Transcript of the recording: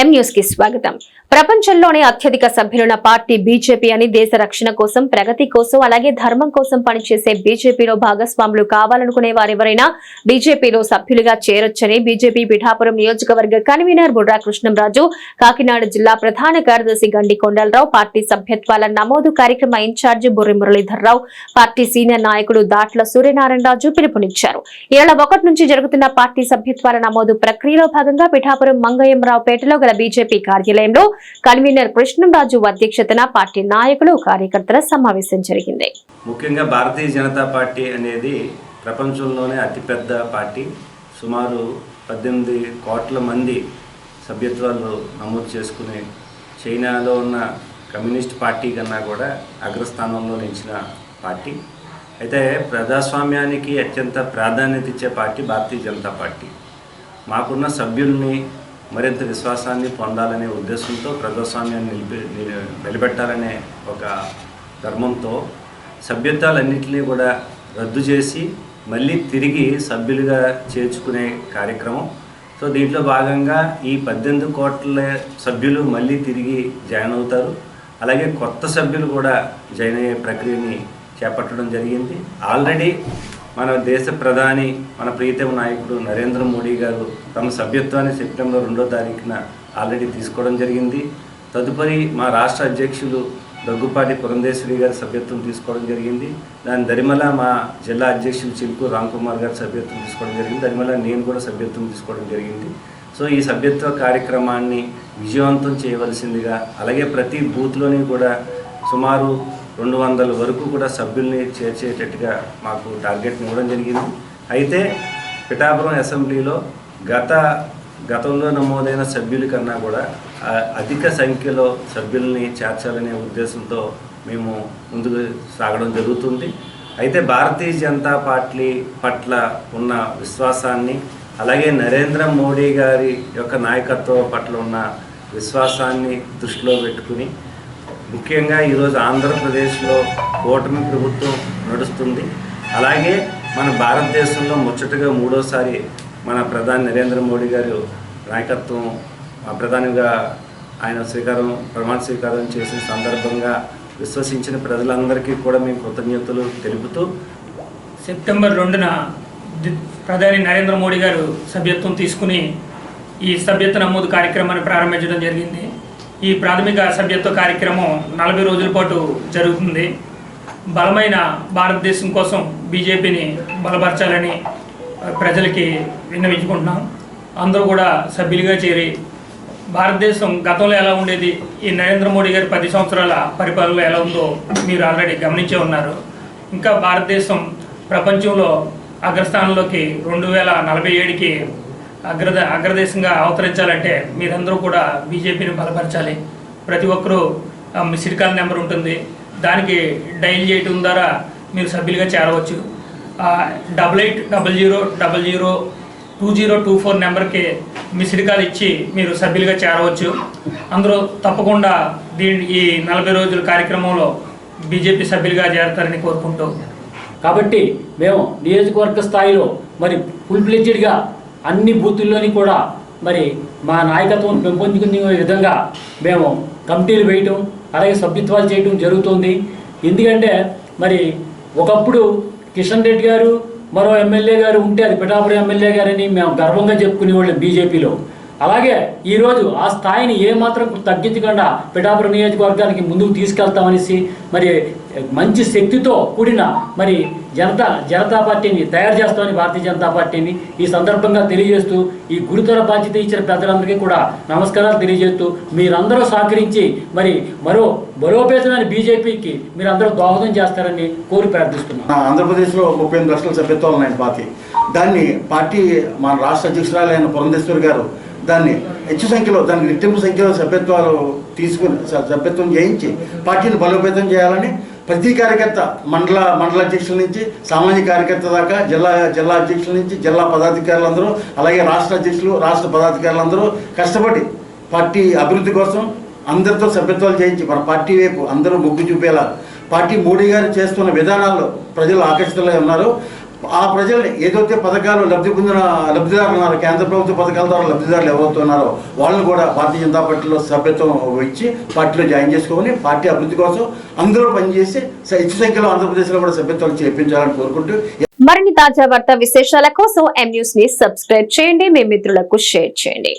ఎం న్యూస్కి స్వాగతం. ప్రపంచంలోనే అత్యధిక సభ్యులున్న పార్టీ బీజేపీ అని దేశ రక్షణ కోసం ప్రగతి కోసం అలాగే ధర్మం కోసం పనిచేసే బీజేపీలో భాగస్వాములు కావాలనుకునే వారెవరైనా బీజేపీలో సభ్యులుగా చేరొచ్చని బీజేపీ పిఠాపురం నియోజకవర్గ కన్వీనర్ బుర్రా కృష్ణంరాజు కాకినాడ జిల్లా ప్రధాన కార్యదర్శి గండి కొండలరావు పార్టీ సభ్యత్వాల నమోదు కార్యక్రమ incharge Burri Muralidhar Rao party senior నాయకుడు దాట్ల సూర్యనారాయణరాజు పిలుపునిచ్చారు. ఇరవై ఒకటి నుంచి జరుగుతున్న పార్టీ సభ్యత్వాల నమోదు ప్రక్రియలో భాగంగా పిఠాపురం మంగయ్యంరావు మంగయ్యంరావుపేటలో గల బీజేపీ కార్యాలయంలో కన్వీనర్ కృష్ణంరాజు అధ్యక్షతన పార్టీ నాయకులు కార్యకర్తల సమావేశం జరిగింది. ముఖ్యంగా భారతీయ జనతా పార్టీ అనేది ప్రపంచంలోనే అతిపెద్ద పార్టీ. సుమారు పద్దెనిమిది కోట్ల మంది సభ్యత్వాలు నమోదు చేసుకునే చైనాలో ఉన్న కమ్యూనిస్ట్ పార్టీ కన్నా కూడా అగ్రస్థానంలో నిలిచిన పార్టీ. అయితే ప్రజాస్వామ్యానికి అత్యంత ప్రాధాన్యత ఇచ్చే పార్టీ భారతీయ జనతా పార్టీ. మాకున్న సభ్యుల్ని మరింత విశ్వాసాన్ని పొందాలనే ఉద్దేశంతో ప్రజాస్వామ్యాన్ని నిలిపి నిలబెట్టాలనే ఒక ధర్మంతో సభ్యత్వాలన్నింటినీ కూడా రద్దు చేసి మళ్ళీ తిరిగి సభ్యులుగా చేర్చుకునే కార్యక్రమం. సో దీంట్లో భాగంగా ఈ పద్దెనిమిది కోట్ల సభ్యులు మళ్ళీ తిరిగి జాయిన్ అవుతారు. అలాగే కొత్త సభ్యులు కూడా జాయిన్ అయ్యే ప్రక్రియని చేపట్టడం జరిగింది. ఆల్రెడీ మన దేశ ప్రధాని మన ప్రీతమ నాయకుడు నరేంద్ర మోడీ గారు తమ సభ్యత్వాన్ని సెప్టెంబర్ రెండో తారీఖున ఆల్రెడీ తీసుకోవడం జరిగింది. తదుపరి మా రాష్ట్ర అధ్యక్షులు దగ్గుపాటి పురంధేశ్వరి గారి సభ్యత్వం తీసుకోవడం జరిగింది. దాని దరిమల మా జిల్లా అధ్యక్షులు చిలుకు రామ్ కుమార్ గారి సభ్యత్వం తీసుకోవడం జరిగింది. దరిమల నేను కూడా సభ్యత్వం తీసుకోవడం జరిగింది. సో ఈ సభ్యత్వ కార్యక్రమాన్ని విజయవంతం చేయవలసిందిగా అలాగే ప్రతి బూత్లోని కూడా సుమారు రెండు వందల వరకు కూడా సభ్యుల్ని చేర్చేటట్టుగా మాకు టార్గెట్ని ఇవ్వడం జరిగింది. అయితే పిఠాపురం అసెంబ్లీలో గత గతంలో నమోదైన సభ్యుల కన్నా కూడా అధిక సంఖ్యలో సభ్యుల్ని చేర్చాలనే ఉద్దేశంతో మేము ముందుకు సాగడం జరుగుతుంది. అయితే భారతీయ జనతా పార్టీ పట్ల ఉన్న విశ్వాసాన్ని అలాగే నరేంద్ర మోడీ గారి యొక్క నాయకత్వం పట్ల ఉన్న విశ్వాసాన్ని దృష్టిలో పెట్టుకుని ముఖ్యంగా ఈరోజు ఆంధ్రప్రదేశ్లో కూటమి ప్రభుత్వం నడుస్తుంది. అలాగే మన భారతదేశంలో ముచ్చటగా మూడోసారి మన ప్రధాని నరేంద్ర మోడీ గారు నాయకత్వం ఆ ప్రధానిగా ఆయన స్వీకారం ప్రమాణ స్వీకారం చేసిన సందర్భంగా విశ్వసించిన ప్రజలందరికీ కూడా మేము కృతజ్ఞతలు తెలుపుతూ సెప్టెంబర్ రెండున ప్రధాని నరేంద్ర మోడీ గారు సభ్యత్వం తీసుకుని ఈ సభ్యత్వ నమోదు కార్యక్రమాన్ని ప్రారంభించడం జరిగింది. ఈ ప్రాథమిక సభ్యత్వ కార్యక్రమం నలభై రోజుల పాటు జరుగుతుంది. బలమైన భారతదేశం కోసం బీజేపీని బలపరచాలని ప్రజలకి విన్నవించుకుంటున్నాం. అందరూ కూడా సభ్యులుగా చేరి భారతదేశం గతంలో ఎలా ఉండేది ఈ నరేంద్ర మోడీ గారి పది సంవత్సరాల పరిపాలనలో ఎలా ఉందో మీరు ఆల్రెడీ గమనించే ఉన్నారు. ఇంకా భారతదేశం ప్రపంచంలో అగ్రస్థానంలోకి రెండు వేల నలభై ఏడుకి అగ్రద అగ్రదేశంగా అవతరించాలంటే మీరందరూ కూడా బీజేపీని బలపరచాలి. ప్రతి ఒక్కరూ ఆ, మిస్డ్ కాల్ నెంబర్ ఉంటుంది. దానికి డైల్ చేయటం ద్వారా మీరు సభ్యులుగా చేరవచ్చు. Double eight double zero double zero two zero two four నెంబర్కి మిస్డ్ కాల్ ఇచ్చి మీరు సభ్యులుగా చేరవచ్చు. అందరూ తప్పకుండా దీని ఈ నలభై రోజుల కార్యక్రమంలో బీజేపీ సభ్యులుగా చేరతారని కోరుకుంటూ. కాబట్టి మేము నియోజకవర్గ స్థాయిలో మరి ఫుల్ ఫ్లెడ్జెడ్గా అన్ని బూతుల్లోని కూడా మరి మా నాయకత్వం పెంపొందుకునే విధంగా మేము కమిటీలు వేయటం అలాగే సభ్యత్వాలు చేయటం జరుగుతుంది. ఎందుకంటే మరి ఒకప్పుడు కిషన్ రెడ్డి గారు మరో ఎమ్మెల్యే గారు ఉంటే అది పిఠాపురం ఎమ్మెల్యే గారని మేము గర్వంగా చెప్పుకునేవాళ్ళం బీజేపీలో. అలాగే ఈరోజు ఆ స్థాయిని ఏమాత్రం తగ్గించకుండా పిఠాపురం నియోజకవర్గానికి ముందుకు తీసుకెళ్తామనేసి మరి మంచి శక్తితో కూడిన మరి జనతా జనతా పార్టీని తయారు చేస్తామని భారతీయ జనతా పార్టీని ఈ సందర్భంగా తెలియజేస్తూ ఈ గురుతర బాధ్యత ఇచ్చిన పెద్దలందరికీ కూడా నమస్కారాలు తెలియజేస్తూ మీరందరూ సహకరించి మరి మరో బలోపేతమైన బీజేపీకి మీరందరూ దోహదం చేస్తారని కోరి ప్రార్థిస్తున్నాను ఆంధ్రప్రదేశ్లో ముప్పై ఎనిమిది లక్షల సభ్యత్వాలు ఉన్నాయి పార్టీ దాన్ని పార్టీ మన రాష్ట్ర అధ్యక్షురాలైన పురంధేశ్వరి గారు దాన్ని హెచ్చు సంఖ్యలో దానికి రెట్టింపు సంఖ్యలో సభ్యత్వాలు తీసుకుని స- సభ్యత్వం చేయించి పార్టీని బలోపేతం చేయాలని ప్రతి కార్యకర్త మండల మండల అధ్యక్షుల నుంచి సామాజిక కార్యకర్త దాకా జిల్లా జిల్లా అధ్యక్షుల నుంచి జిల్లా పదాధికారులందరూ అలాగే రాష్ట్ర అధ్యక్షులు రాష్ట్ర పదాధికారులందరూ కష్టపడి పార్టీ అభివృద్ధి కోసం అందరితో సభ్యత్వాలు చేయించి మన పార్టీ వైపు అందరూ మొగ్గు చూపేలా పార్టీ మోడీ గారు చేస్తున్న విధానాల్లో ప్రజలు ఆకర్షితులై ఉన్నారు. ఆ ప్రజల్ని ఏదైతే పథకాలు లబ్ధి పొందిన లబ్ధిదారులు ఉన్నారో కేంద్ర ప్రభుత్వ పథకాల ద్వారా లబ్ధిదారులు ఎవరైతే ఉన్నారో వాళ్ళని కూడా భారతీయ జనతా పార్టీలో సభ్యత్వం ఇచ్చి పార్టీలో జాయిన్ చేసుకొని పార్టీ అభివృద్ధి కోసం అందరూ పనిచేసి హెచ్చు సంఖ్యలో ఆంధ్రప్రదేశ్లో కూడా సభ్యత్వాలు చేపించాలని కోరుకుంటూ మరిన్ని తాజా వార్తా విశేషాల కోసం ఎం న్యూస్ని సబ్స్క్రైబ్ చేయండి. మీ మిత్రులకు షేర్ చేయండి.